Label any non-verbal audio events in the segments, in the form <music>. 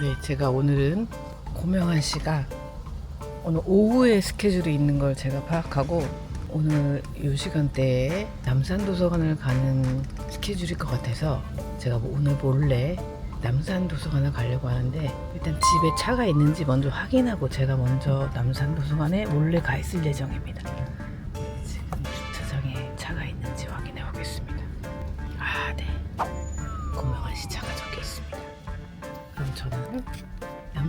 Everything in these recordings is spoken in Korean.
네, 제가 오늘은 고명한 씨가 오늘 오후에 스케줄이 있는 걸 제가 파악하고 오늘 이 시간대에 남산 도서관을 가는 스케줄일 것 같아서 제가 오늘 몰래 남산 도서관을 가려고 하는데 일단 집에 차가 있는지 먼저 확인하고 제가 먼저 남산 도서관에 몰래 가 있을 예정입니다.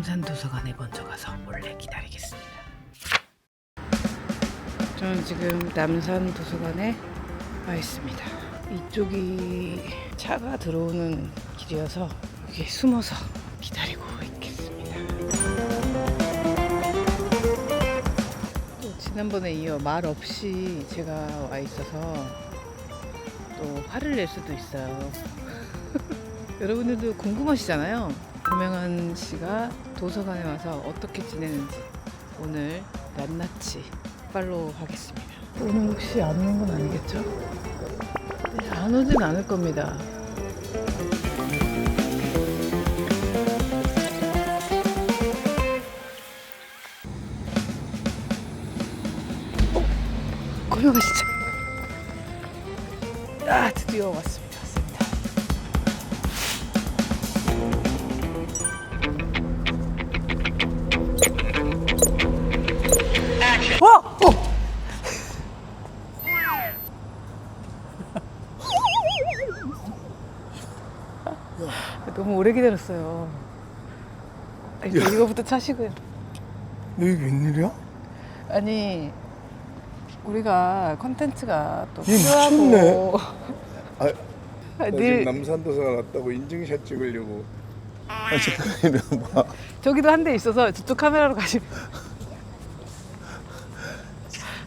남산도서관에 먼저 가서 몰래 기다리겠습니다. 저는 지금 남산 도서관에 와 있습니다. 이쪽이 차가 들어오는 길이어서 여기 숨어서 기다리고 있겠습니다. 또 지난번에 이어 말 없이 제가 와 있어서 또 화를 낼 수도 있어요. <laughs> 여러분들도 궁금하시잖아요. 고명한 씨가 도서관에 와서 어떻게 지내는지 오늘 낱낱이 팔로우 하겠습니다. 오늘 혹시 안 오는 건 아니겠죠? 네, 안 오진 않을 겁니다. 어? 차. 아 드디어. 왔습니다. 어! 어! 너무 오래 기다렸어요. 아, 일단 이거부터 차시고요. 여기 웬일이야? 아니 우리가 컨텐츠가 또 얘 필요하고 미쳤네. 아, 아, 나늘 지금 남산도서관 왔다고 인증샷 찍으려고. 아, 잠깐 이러봐. 저기도 한 대 있어서 저쪽 카메라로 가시면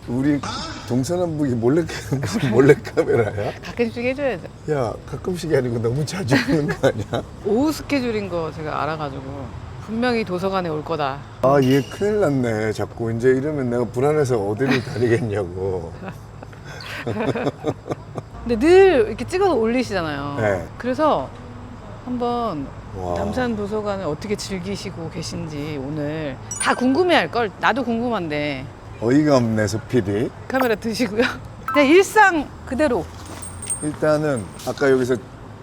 우리 동서남북이 몰래 <laughs> 몰래 카메라야? 가끔씩 해줘야죠. 야, 가끔씩이 아니고 너무 자주 하는 거 아니야? 오후 스케줄인 거 제가 알아가지고 분명히 도서관에 올 거다. 아, 얘 큰일 났네. 자꾸 이제 이러면 내가 불안해서 어디를 <laughs> 다니겠냐고. <laughs> 근데 늘 이렇게 찍어서 올리시잖아요. 네. 그래서 한번 와. 남산 도서관을 어떻게 즐기시고 계신지 오늘 다 궁금해할 걸. 나도 궁금한데 어이가 없네, 서필이. 카메라 드시고요. 그냥 일상 그대로. 일단은 아까 여기서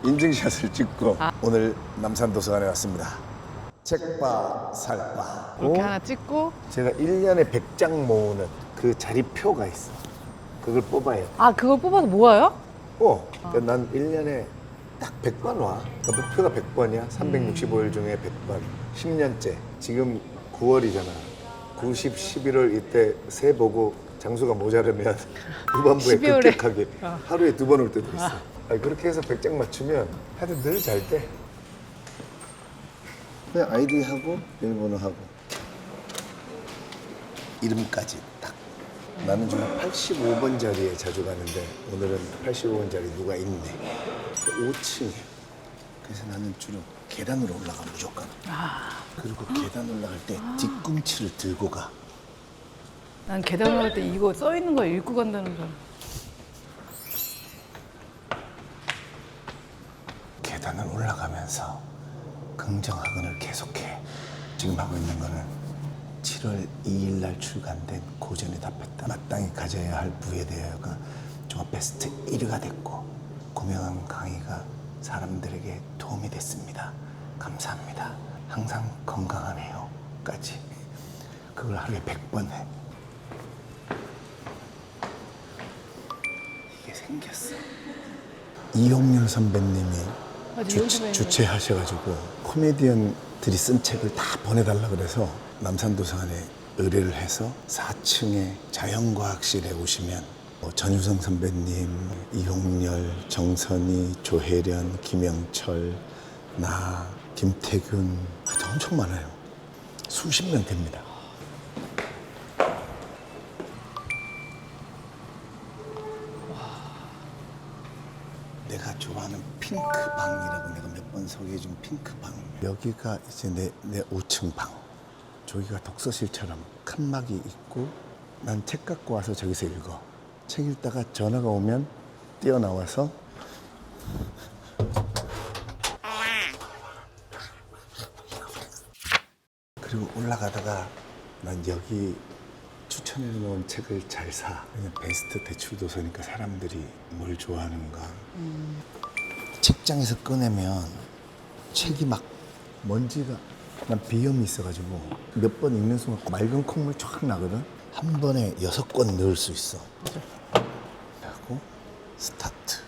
인증샷을 찍고 아. 오늘 남산 도서관에 왔습니다. 책바 살바. 이렇게 하나 찍고 제가 1년에 100장 모으는 그 자리표가 있어. 그걸 뽑아야 돼. 아 그걸 뽑아서 모아요? 어, 그러니까 난 1년에 딱 100번 와. 그러니까 목표가 100번이야. 365일 중에 100번. 10년째. 지금 9월이잖아. 90, 11월 이때 새 보고 장수가 모자르면 <laughs> 후반부에 12월에. 급격하게 아. 하루에 두 번 올 때도 있어. 아니, 그렇게 해서 100장 맞추면 하여튼 늘잘 돼. 그냥 아이디 하고 비밀번호 하고 이름까지 딱. 나는 좀 85번 자리에 자주 가는데 오늘은 85번 자리 누가 있네. 5층에. 그래서 나는 주로 계단으로 올라가 무조건. 그리고 계단 올라갈 때 뒤꿈치를 들고 가. 난 계단 올라갈 때 이거 써 있는 거 읽고 간다는 줄. 계단을 올라가면서 긍정학원을 계속해. 지금 하고 있는 거는 7월 2일 날 출간된 고전에 답했다. 마땅히 가져야 할 부에 대해가 종합 베스트 1위가 됐고 고명한 강의가 사람들에게 도움이 됐습니다. 감사합니다. 항상 건강하네요. 까지. 그걸 하루에 100번 해. 이게 생겼어. 이용렬 선배님이 주. 주최하셔가지고 코미디언들이 쓴 책을 다 보내달라 그래서 남산도서관에 의뢰를 해서 4층에 자연과학실에 오시면 뭐 전유성 선배님, 이용렬, 정선희, 조혜련, 김영철, 나, 김태균 하여튼 엄청 많아요. 수십 명 됩니다. 내가 좋아하는 핑크방이라고 내가 몇 번 소개해준 핑크방. 여기가 이제 내, 내 5층 방. 저기가 독서실처럼 칸막이 있고 난 책 갖고 와서 저기서 읽어. 책 읽다가 전화가 오면 뛰어나와서 그리고 올라가다가 난 여기 추천해 놓은 책을 잘 사. 그냥 베스트 대출 도서니까 사람들이 뭘 좋아하는가. 책장에서 꺼내면 책이 막 먼지가 난 비염이 있어가지고 몇 번 읽는 순간 맑은 콧물 쫙 나거든. 한 번에 여섯 권 넣을 수 있어. 스타트.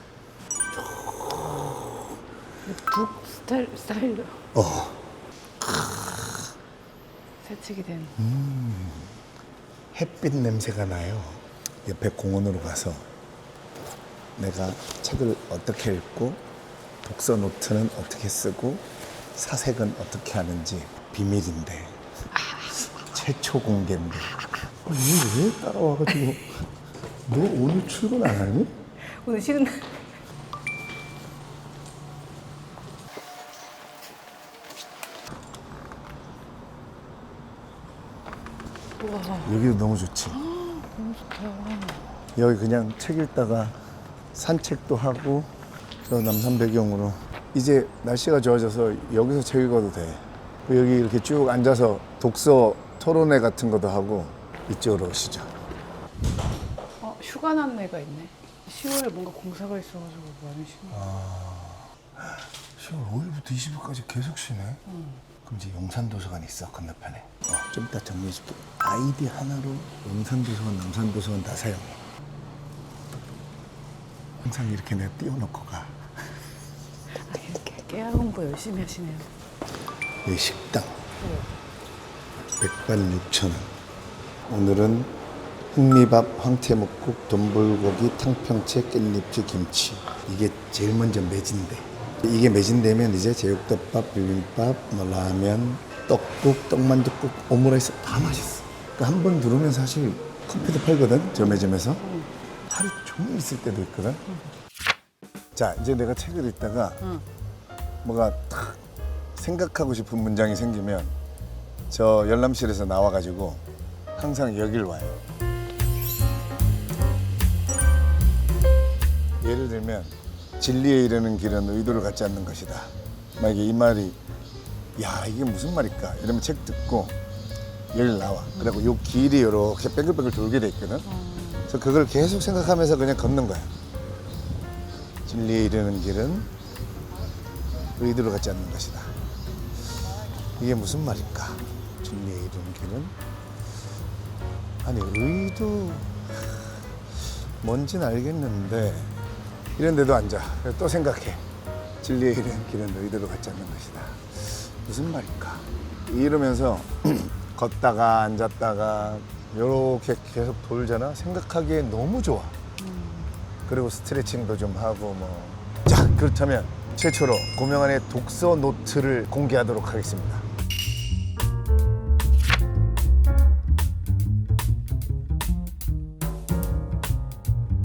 북 스타일, 스타일로 어. 새치기 된 햇빛 냄새가 나요. 옆에 공원으로 가서 내가 책을 어떻게 읽고 독서 노트는 어떻게 쓰고 사색은 어떻게 하는지 비밀인데 최초 공개인데 어, 얘왜 따라와가지고 너 오늘 출근 안 하니? 오늘 쉬는 날 여기도 너무 좋지. 너무 좋다 여기 그냥 책 읽다가 산책도 하고 저 남산 배경으로 이제 날씨가 좋아져서 여기서 책 읽어도 돼. 그 여기 이렇게 쭉 앉아서 독서 토론회 같은 것도 하고 이쪽으로 오시죠. 어, 휴가 난 애가 있네 10월에 뭔가 공사가 있어가지고 많이 쉬는 10월 5일부터 20일까지 계속 쉬네. 그럼 이제 용산도서관 있어 건너편에. 어, 좀 이따 정리해줄게. 아이디 하나로 용산도서관, 남산도서관 다 사용해. 항상 이렇게 내가 띄워놓고 가. 아, 이렇게 깨알 공부 열심히 하시네요 여기 식당. 백반 6천 원. 오늘은 흑미밥, 황태묵국, 돈불고기, 탕평채, 깻잎주, 김치. 이게 제일 먼저 매진돼. 이게 매진되면 이제 제육덮밥, 비빔밥, 뭐 라면, 떡국, 떡만둣국, 오므라이스 다 맛있어. 그러니까 한번 들어오면 사실 커피도 팔거든. 저 매점에서. 하루 종일 있을 때도 있거든. 자, 이제 내가 책을 읽다가 뭐가 탁 생각하고 싶은 문장이 생기면 저 열람실에서 나와가지고 항상 여길 와요. 예를 들면 진리에 이르는 길은 의도를 갖지 않는 것이다. 만약에 이 말이 야 이게 무슨 말일까 이러면 책 듣고 여기 나와. 그리고 요 길이 이렇게 뱅글뱅글 돌게 돼 있거든. 그래서 그걸 계속 생각하면서 그냥 걷는 거야. 진리에 이르는 길은 의도를 갖지 않는 것이다. 이게 무슨 말일까? 진리에 이르는 길은 아니 의도 뭔지는 알겠는데 이런 데도 앉아. 그래서 또 생각해. 진리에 이르는 길은 의도를 갖지 않는 것이다. 무슨 말일까? 이러면서 <clears throat> 걷다가 앉았다가 이렇게 계속 돌잖아. 생각하기에 너무 좋아. 그리고 스트레칭도 좀 하고 뭐. 자 그렇다면 최초로 고명환의 독서 노트를 공개하도록 하겠습니다.